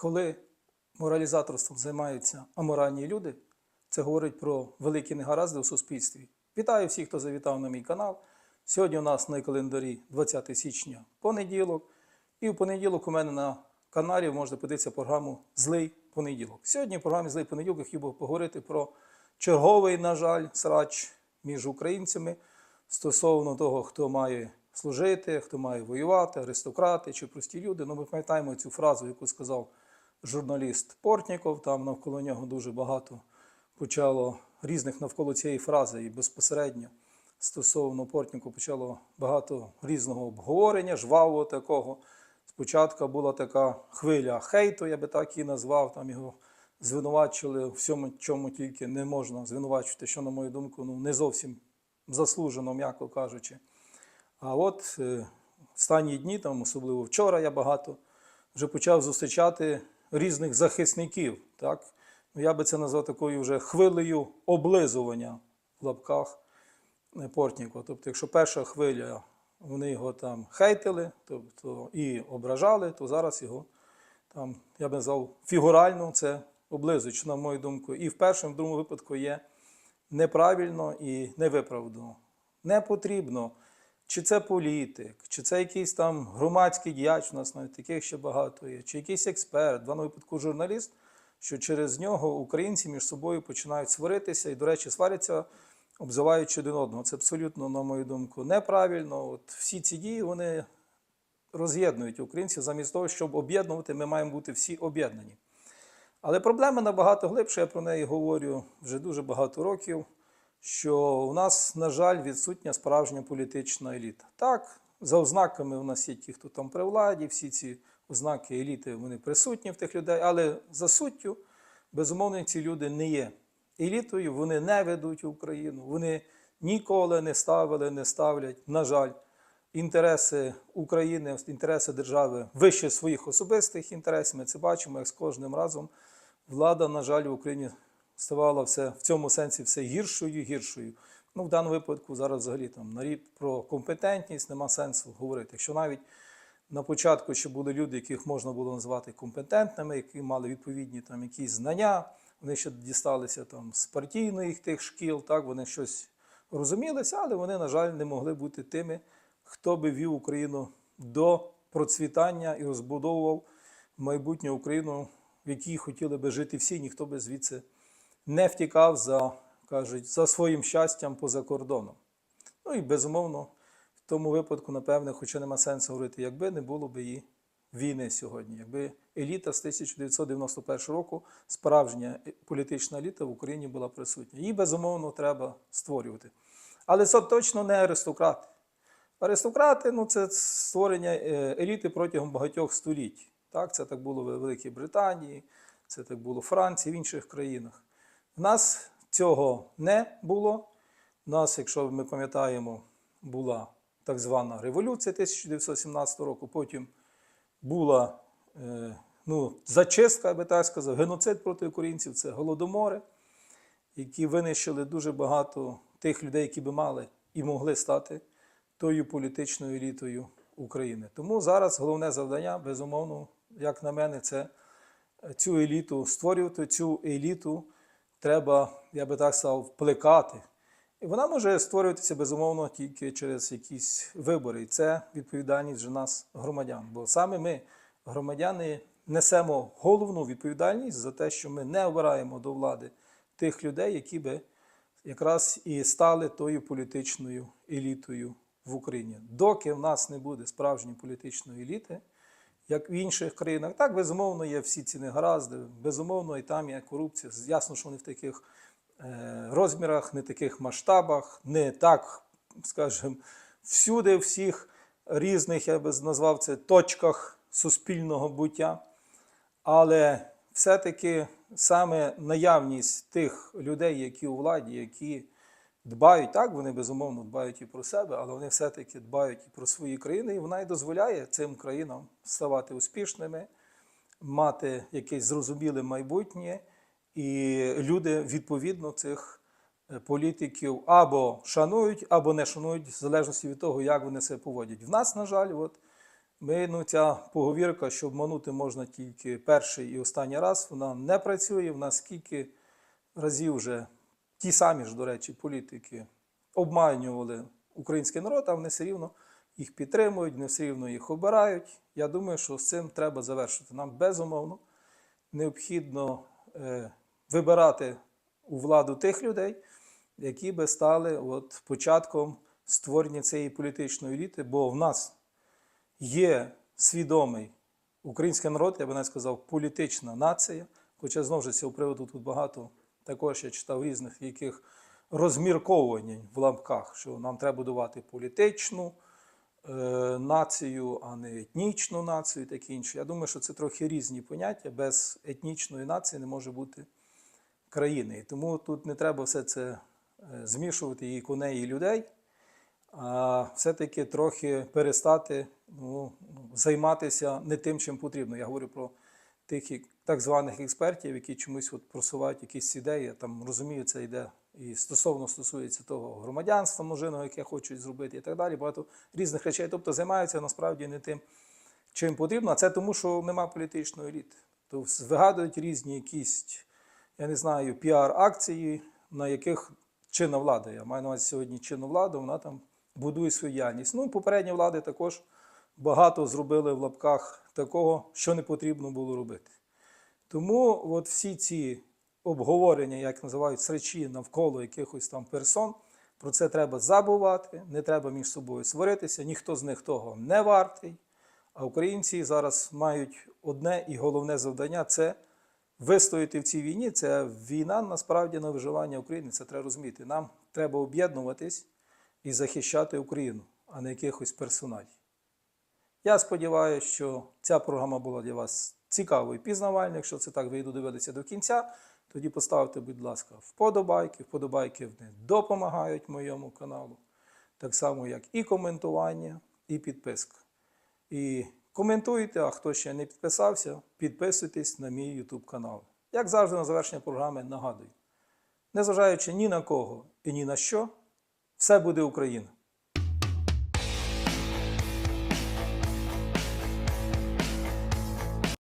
Коли моралізаторством займаються аморальні люди, це говорить про великі негаразди у суспільстві. Вітаю всіх, хто завітав на мій канал. Сьогодні у нас на календарі 20 січня понеділок. І в понеділок у мене на каналі можете подивитися програму Злий понеділок. Сьогодні в програмі Злий понеділок я хотів би поговорити про черговий, на жаль, срач між українцями стосовно того, хто має служити, хто має воювати, аристократи чи прості люди. Ну, ми пам'ятаємо цю фразу, яку сказав журналіст Портніков. Там навколо нього дуже багато почало різних навколо цієї фрази і безпосередньо стосовно Портніку почало багато різного обговорення, жвавого такого. Спочатку була така хвиля хейту, я би так її назвав. Там його звинувачили в всьому, чому тільки не можна звинувачувати, що, на мою думку, ну не зовсім заслужено, м'яко кажучи. А от е, останні дні, там, особливо вчора, я багато вже почав зустрічати різних захисників. Так? Ну, я би це назвав такою вже хвилею облизування в лапках е, Портнікова. Тобто, якщо перша хвиля вони його там хейтили тобто, і ображали, то зараз його там, я би назвав фігурально це облизують, на мою думку, і в першому, в другому випадку є неправильно і невиправдано. Не потрібно, чи це політик, чи це якийсь там громадський діяч, у нас навіть таких ще багато є, чи якийсь експерт, в даному випадку журналіст, що через нього українці між собою починають сваритися і, до речі, сваряться, обзиваючи один одного. Це абсолютно, на мою думку, неправильно. От всі ці дії вони роз'єднують українців замість того, щоб об'єднувати, ми маємо бути всі об'єднані. Але проблема набагато глибша, я про неї говорю вже дуже багато років, що у нас, на жаль, відсутня справжня політична еліта. Так, за ознаками у нас є ті, хто там при владі, всі ці ознаки еліти вони присутні в тих людей, але за суттю, безумовно, ці люди не є елітою, вони не ведуть Україну, вони ніколи не ставили, не ставлять, на жаль, інтереси України, інтереси держави вище своїх особистих інтересів. Ми це бачимо, як з кожним разом влада, на жаль, в Україні ставала все в цьому сенсі все гіршою гіршою. Ну, в даному випадку зараз взагалі там нарід про компетентність нема сенсу говорити. Якщо навіть на початку ще були люди, яких можна було назвати компетентними, які мали відповідні там якісь знання, вони ще дісталися там з партійних тих шкіл, так вони щось розумілися, але вони, на жаль, не могли бути тими, хто би вів Україну до процвітання і розбудовував майбутню Україну, в якій хотіли би жити всі, ніхто би звідси не втікав за, кажуть, за своїм щастям поза кордоном. Ну і безумовно, в тому випадку, напевне, хоча нема сенсу говорити, якби не було б і війни сьогодні, якби еліта з 1991 року, справжня політична еліта в Україні була присутня. Її безумовно треба створювати. Але це точно не аристократи. Аристократи ну, це створення е, еліти протягом багатьох століть. Так, це так було в Великій Британії, це так було в Франції, в інших країнах. В нас цього не було. У нас, якщо ми пам'ятаємо, була так звана революція 1917 року, потім була е, ну, зачистка, я би так сказав, геноцид проти українців це голодомори, які винищили дуже багато тих людей, які би мали і могли стати тою політичною елітою України. Тому зараз головне завдання, безумовно, як на мене, це цю еліту створювати, цю еліту треба, я би так сказав, вплекати. І вона може створюватися безумовно тільки через якісь вибори. І це відповідальність вже нас, громадян. Бо саме ми, громадяни, несемо головну відповідальність за те, що ми не обираємо до влади тих людей, які би якраз і стали тою політичною елітою в Україні. Доки в нас не буде справжньої політичної еліти, як в інших країнах, так безумовно є всі ці негаразди, безумовно, і там є корупція. Ясно, що вони в таких е, розмірах, не таких масштабах, не так, скажімо, всюди, всіх різних, я би назвав це, точках суспільного буття. Але все-таки саме наявність тих людей, які у владі, які дбають, так, вони безумовно дбають і про себе, але вони все-таки дбають і про свої країни, і вона і дозволяє цим країнам ставати успішними, мати якесь зрозуміле майбутнє, і люди відповідно цих е, політиків або шанують, або не шанують, в залежності від того, як вони себе поводять. В нас, на жаль, от, Ми, ну, ця поговірка, що обманути можна тільки перший і останній раз, вона не працює. В нас скільки разів вже ті самі ж, до речі, політики обманювали український народ, а вони все рівно їх підтримують, вони все рівно їх обирають. Я думаю, що з цим треба завершити. Нам безумовно необхідно е, вибирати у владу тих людей, які би стали от, початком створення цієї політичної еліти, бо в нас є свідомий український народ, я би навіть сказав, політична нація. Хоча знову ж цього приводу тут багато також я читав різних яких розмірковувань в ламках, що нам треба будувати політичну е, націю, а не етнічну націю і таке інше. Я думаю, що це трохи різні поняття. Без етнічної нації не може бути країни. І тому тут не треба все це е, змішувати і коней, і людей а все-таки трохи перестати ну, займатися не тим, чим потрібно. Я говорю про тих так званих експертів, які чомусь от просувають якісь ідеї. Я там розумію, це йде і стосовно стосується того громадянства множиного, яке хочуть зробити, і так далі. Багато різних речей. Тобто займаються насправді не тим, чим потрібно. А це тому, що нема політичної еліти. Тобто вигадують різні якісь, я не знаю, піар-акції, на яких чинна влада. Я маю на увазі сьогодні чинну владу, вона там будує свою діяльність. Ну, попередні влади також багато зробили в лапках такого, що не потрібно було робити. Тому от всі ці обговорення, як називають сречі навколо якихось там персон, про це треба забувати, не треба між собою сваритися, ніхто з них того не вартий. А українці зараз мають одне і головне завдання це вистояти в цій війні. Це війна насправді на виживання України. Це треба розуміти. Нам треба об'єднуватись і захищати Україну, а не якихось персоналів. Я сподіваюся, що ця програма була для вас цікавою і пізнавальною. Якщо це так, ви її дивитися до кінця, тоді поставте, будь ласка, вподобайки. Вподобайки вони допомагають моєму каналу, так само, як і коментування, і підписка. І коментуйте, а хто ще не підписався, підписуйтесь на мій YouTube канал. Як завжди, на завершення програми нагадую: незважаючи ні на кого і ні на що, все буде Україна.